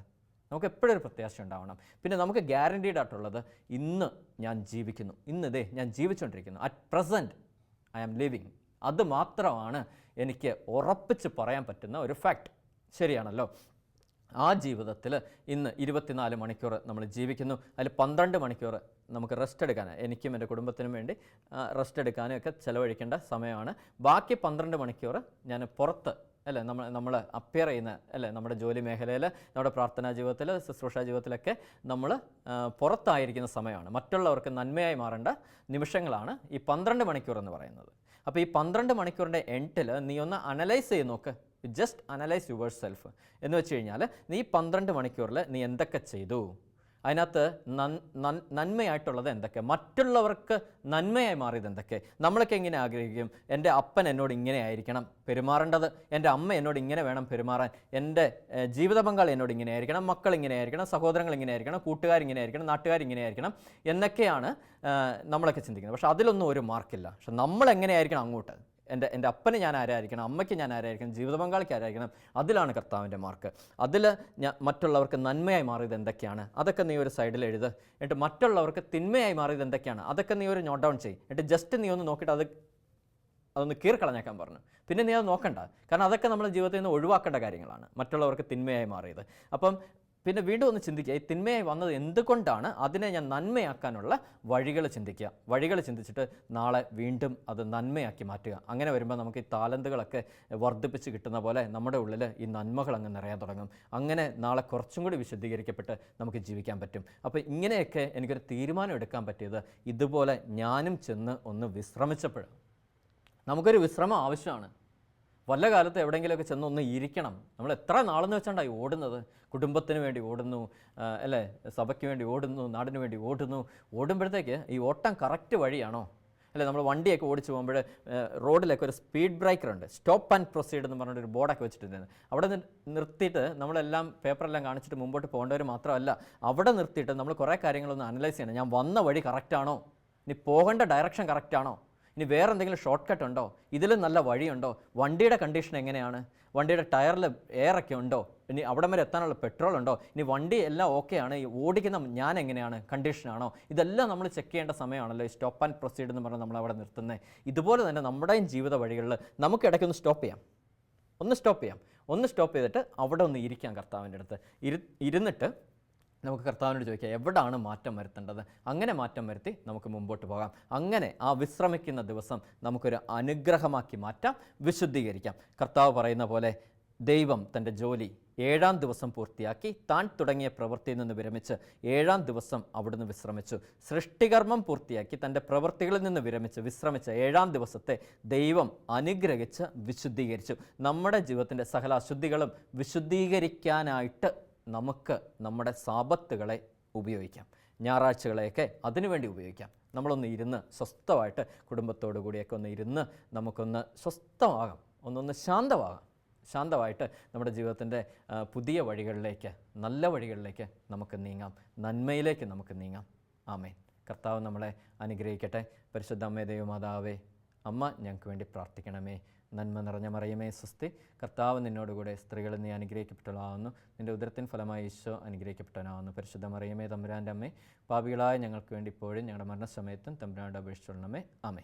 നമുക്ക് എപ്പോഴും ഒരു പ്രത്യാശ ഉണ്ടാവണം. പിന്നെ നമുക്ക് ഗ്യാരണ്ടീഡ് ആയിട്ടുള്ളത് ഇന്ന് ഞാൻ ജീവിക്കുന്നു. ഇന്ന് ഇതേ ഞാൻ ജീവിച്ചുകൊണ്ടിരിക്കുന്നു. At present I am living അത് മാത്രമാണ് എനിക്ക് ഉറപ്പിച്ച് പറയാൻ പറ്റുന്ന ഒരു ഫാക്റ്റ് ശരിയാണല്ലോ? ആ ജീവിതത്തിൽ ഇന്ന് ഇരുപത്തിനാല് മണിക്കൂർ നമ്മൾ ജീവിക്കുന്നു. അതിൽ പന്ത്രണ്ട് മണിക്കൂർ നമുക്ക് റെസ്റ്റ് എടുക്കാൻ എനിക്കും എന്റെ കുടുംബത്തിനും വേണ്ടി റെസ്റ്റ് എടുക്കാനും ഒക്കെ ചിലവഴിക്കേണ്ട സമയമാണ്. ബാക്കി പന്ത്രണ്ട് മണിക്കൂർ ഞാൻ പുറത്ത് അല്ലേ? നമ്മൾ നമ്മൾ അപ്പിയർ ചെയ്യുന്ന അല്ലേ? നമ്മുടെ ജോലി മേഖലയിൽ നമ്മുടെ പ്രാർത്ഥനാ ജീവിതത്തിൽ ശുശ്രൂഷാ ജീവിതത്തിലൊക്കെ നമ്മൾ പുറത്തായിരിക്കുന്ന സമയമാണ്. മറ്റുള്ളവർക്ക് നന്മയായി മാറേണ്ട നിമിഷങ്ങളാണ് ഈ പന്ത്രണ്ട് മണിക്കൂർ എന്ന് പറയുന്നത്. അപ്പോൾ ഈ പന്ത്രണ്ട് മണിക്കൂറിന്റെ എൻഡിൽ നീ ഒന്ന് അനലൈസ് ചെയ്ത് നോക്ക്. ജസ്റ്റ് അനലൈസ് യുവർ സെൽഫ് എന്ന് വെച്ച് കഴിഞ്ഞാൽ നീ പന്ത്രണ്ട് മണിക്കൂറിൽ നീ എന്തൊക്കെ ചെയ്തു? അതിനകത്ത് നന്മയായിട്ടുള്ളത് എന്തൊക്കെ? മറ്റുള്ളവർക്ക് നന്മയായി മാറിയത് എന്തൊക്കെ? നമ്മളൊക്കെ എങ്ങനെ ആഗ്രഹിക്കും? എന്റെ അപ്പൻ എന്നോട് ഇങ്ങനെ ആയിരിക്കണം പെരുമാറേണ്ടത്. എന്റെ അമ്മ എന്നോട് ഇങ്ങനെ വേണം പെരുമാറാൻ. എന്റെ ജീവിത പങ്കാളി എന്നോട് ഇങ്ങനെ ആയിരിക്കണം. മക്കൾ ഇങ്ങനെ ആയിരിക്കണം. സഹോദരങ്ങൾ ഇങ്ങനെ ആയിരിക്കണം. കൂട്ടുകാർ ഇങ്ങനെ ആയിരിക്കണം. നാട്ടുകാർ ഇങ്ങനെ ആയിരിക്കണം. എന്നൊക്കെയാണ് നമ്മളൊക്കെ ചിന്തിക്കുന്നത്. പക്ഷേ അതിലൊന്നും ഒരു മാർക്കില്ല. പക്ഷെ നമ്മൾ എങ്ങനെയായിരിക്കണം അങ്ങോട്ട്? എന്റെ എന്റെ അപ്പന് ഞാൻ ആരായിരിക്കണം? അമ്മയ്ക്ക് ഞാൻ ആരായിരിക്കണം? ജീവിത പങ്കാളിക്ക് ആരായിരിക്കണം? അതിലാണ് കർത്താവിന്റെ മാർക്ക്. അതിൽ ഞാൻ മറ്റുള്ളവർക്ക് നന്മയായി മാറിയത് എന്തൊക്കെയാണ്? അതൊക്കെ നീ ഒരു സൈഡിൽ എഴുത്. എന്നിട്ട് മറ്റുള്ളവർക്ക് തിന്മയായി മാറിയത് എന്തൊക്കെയാണ്? അതൊക്കെ നീ ഒരു നോട്ട് ഡൗൺ ചെയ്യും. എന്നിട്ട് ജസ്റ്റ് നീ ഒന്ന് നോക്കിയിട്ട് അത് അതൊന്ന് കീറിക്കളഞ്ഞേക്കാൻ പറഞ്ഞു. പിന്നെ നീ അത് നോക്കണ്ട. കാരണം അതൊക്കെ നമ്മുടെ ജീവിതത്തിൽ നിന്ന് ഒഴിവാക്കേണ്ട കാര്യങ്ങളാണ്. മറ്റുള്ളവർക്ക് തിന്മയായി മാറിയത്. അപ്പം പിന്നെ വീണ്ടും ഒന്ന് ചിന്തിക്കുക. ഈ തിന്മയായി വന്നത് എന്തുകൊണ്ടാണ്? അതിനെ ഞാൻ നന്മയാക്കാനുള്ള വഴികൾ ചിന്തിക്കുക. വഴികൾ ചിന്തിച്ചിട്ട് നാളെ വീണ്ടും അത് നന്മയാക്കി മാറ്റുക. അങ്ങനെ വരുമ്പോൾ നമുക്ക് ഈ താലന്തുകളൊക്കെ വർദ്ധിപ്പിച്ച് കിട്ടുന്ന പോലെ നമ്മുടെ ഉള്ളിൽ ഈ നന്മകൾ അങ്ങ് നിറയാൻ തുടങ്ങും. അങ്ങനെ നാളെ കുറച്ചും കൂടി വിശദീകരിക്കപ്പെട്ട് നമുക്ക് ജീവിക്കാൻ പറ്റും. അപ്പോൾ ഇങ്ങനെയൊക്കെ എനിക്കൊരു തീരുമാനം എടുക്കാൻ പറ്റിയത് ഇതുപോലെ ഞാനും ചെന്ന് ഒന്ന് വിശ്രമിച്ചപ്പോഴാണ്. നമുക്കൊരു വിശ്രമം ആവശ്യമാണ്. വല്ല കാലത്ത് എവിടെയെങ്കിലുമൊക്കെ ചെന്ന് ഒന്ന് ഇരിക്കണം. നമ്മൾ എത്ര നാളെന്ന് വെച്ചാണ്ടായി ഓടുന്നത്? കുടുംബത്തിന് വേണ്ടി ഓടുന്നു അല്ലേ? സഭയ്ക്ക് വേണ്ടി ഓടുന്നു നാടിന് വേണ്ടി ഓടുന്നു. ഓടുമ്പോഴത്തേക്ക് ഈ ഓട്ടം കറക്റ്റ് വഴിയാണോ? അല്ലേ നമ്മൾ വണ്ടിയൊക്കെ ഓടിച്ച് പോകുമ്പോൾ റോഡിലൊക്കെ ഒരു സ്പീഡ് ബ്രേക്കർ ഉണ്ട്. സ്റ്റോപ്പ് ആൻഡ് പ്രൊസീഡ് എന്ന് പറഞ്ഞിട്ട് ഒരു ബോർഡൊക്കെ വെച്ചിട്ടുണ്ടായിരുന്നു അവിടെ നിർത്തിയിട്ട് നമ്മളെല്ലാം പേപ്പറെല്ലാം കാണിച്ചിട്ട് മുമ്പോട്ട് പോകേണ്ടവർ മാത്രമല്ല അവിടെ നിർത്തിയിട്ട് നമ്മൾ കുറേ കാര്യങ്ങളൊന്ന് അനലൈസ് ചെയ്യണം. ഞാൻ വന്ന വഴി കറക്റ്റാണോ? ഇനി പോകേണ്ട ഡയറക്ഷൻ കറക്റ്റാണോ ഇനി വേറെ എന്തെങ്കിലും ഷോർട്ട് കട്ട് ഉണ്ടോ? ഇതിലും നല്ല വഴിയുണ്ടോ? വണ്ടിയുടെ കണ്ടീഷൻ എങ്ങനെയാണ്? വണ്ടിയുടെ ടയറിൽ എയറൊക്കെ ഉണ്ടോ? ഇനി അവിടം വരെ എത്താനുള്ള പെട്രോൾ ഉണ്ടോ? ഇനി വണ്ടി എല്ലാം ഓക്കെയാണ് ഈ ഓടിക്കുന്ന ഞാൻ എങ്ങനെയാണ്? കണ്ടീഷനാണോ ഇതെല്ലാം നമ്മൾ ചെക്ക് ചെയ്യേണ്ട സമയമാണല്ലോ ഈ സ്റ്റോപ്പ് ആൻഡ് പ്രൊസീഡ് എന്ന് പറഞ്ഞ് നമ്മൾ അവിടെ നിർത്തുന്നത് ഇതുപോലെ തന്നെ നമ്മുടെയും ജീവിത വഴികളിൽ നമുക്ക് ഇടയ്ക്കൊന്ന് സ്റ്റോപ്പ് ചെയ്യാം. ഒന്ന് സ്റ്റോപ്പ് ചെയ്യാം. ഒന്ന് സ്റ്റോപ്പ് ചെയ്തിട്ട് അവിടെ ഒന്ന് ഇരിക്കാം കർത്താവിന്റെ അടുത്ത്. ഇരു ഇരുന്നിട്ട് നമുക്ക് കർത്താവിനോട് ചോദിക്കാം എവിടാണ് മാറ്റം വരുത്തേണ്ടത്? അങ്ങനെ മാറ്റം വരുത്തി നമുക്ക് മുമ്പോട്ട് പോകാം. അങ്ങനെ ആ വിശ്രമിക്കുന്ന ദിവസം നമുക്കൊരു അനുഗ്രഹമാക്കി മാറ്റാം വിശുദ്ധീകരിക്കാം. കർത്താവ് പറയുന്ന പോലെ ദൈവം തന്റെ ജോലി ഏഴാം ദിവസം പൂർത്തിയാക്കി താൻ തുടങ്ങിയ പ്രവൃത്തിയിൽ നിന്ന് വിരമിച്ച് ഏഴാം ദിവസം അവിടുന്ന് വിശ്രമിച്ചു. സൃഷ്ടികർമ്മം പൂർത്തിയാക്കി തന്റെ പ്രവൃത്തികളിൽ നിന്ന് വിരമിച്ച് വിശ്രമിച്ച ഏഴാം ദിവസത്തെ ദൈവം അനുഗ്രഹിച്ച് വിശുദ്ധീകരിച്ചു. നമ്മുടെ ജീവിതത്തിന്റെ സകല അശുദ്ധികളും വിശുദ്ധീകരിക്കാനായിട്ട് നമുക്ക് നമ്മുടെ സാപത്തുകളെ ഉപയോഗിക്കാം. ഞായറാഴ്ചകളെയൊക്കെ അതിനുവേണ്ടി ഉപയോഗിക്കാം. നമ്മളൊന്ന് ഇരുന്ന് സ്വസ്ഥമായിട്ട് കുടുംബത്തോടു കൂടിയൊക്കെ ഒന്ന് ഇരുന്ന് നമുക്കൊന്ന് സ്വസ്ഥമാകാം. ഒന്നൊന്ന് ശാന്തമാകാം. ശാന്തമായിട്ട് നമ്മുടെ ജീവിതത്തിന്റെ പുതിയ വഴികളിലേക്ക് നല്ല വഴികളിലേക്ക് നമുക്ക് നീങ്ങാം. നന്മയിലേക്ക് നമുക്ക് നീങ്ങാം. ആമേൻ. കർത്താവ് നമ്മളെ അനുഗ്രഹിക്കട്ടെ. പരിശുദ്ധ അമ്മേ ദൈവമാതാവേ അമ്മ ഞങ്ങൾക്ക് വേണ്ടി പ്രാർത്ഥിക്കണമേ. നന്മ നിറഞ്ഞ മറിയമേ സ്വസ്തി. കർത്താവ് നിന്നോടുകൂടെ സ്ത്രീകൾ നീ അനുഗ്രഹിക്കപ്പെട്ടവളാവുന്നു നിന്റെ ഉദരത്തിൻ ഫലമായി ഈശോ അനുഗ്രഹിക്കപ്പെട്ടവനാവുന്നു പരിശുദ്ധ മറിയമേ തമ്പുരാന്റെ അമ്മേ പാപികളായ ഞങ്ങൾക്ക് വേണ്ടി ഇപ്പോഴും ഞങ്ങളുടെ മരണസമയത്തും തമ്പുരാനോട് അപേക്ഷിച്ചുള്ളമേ ആമേ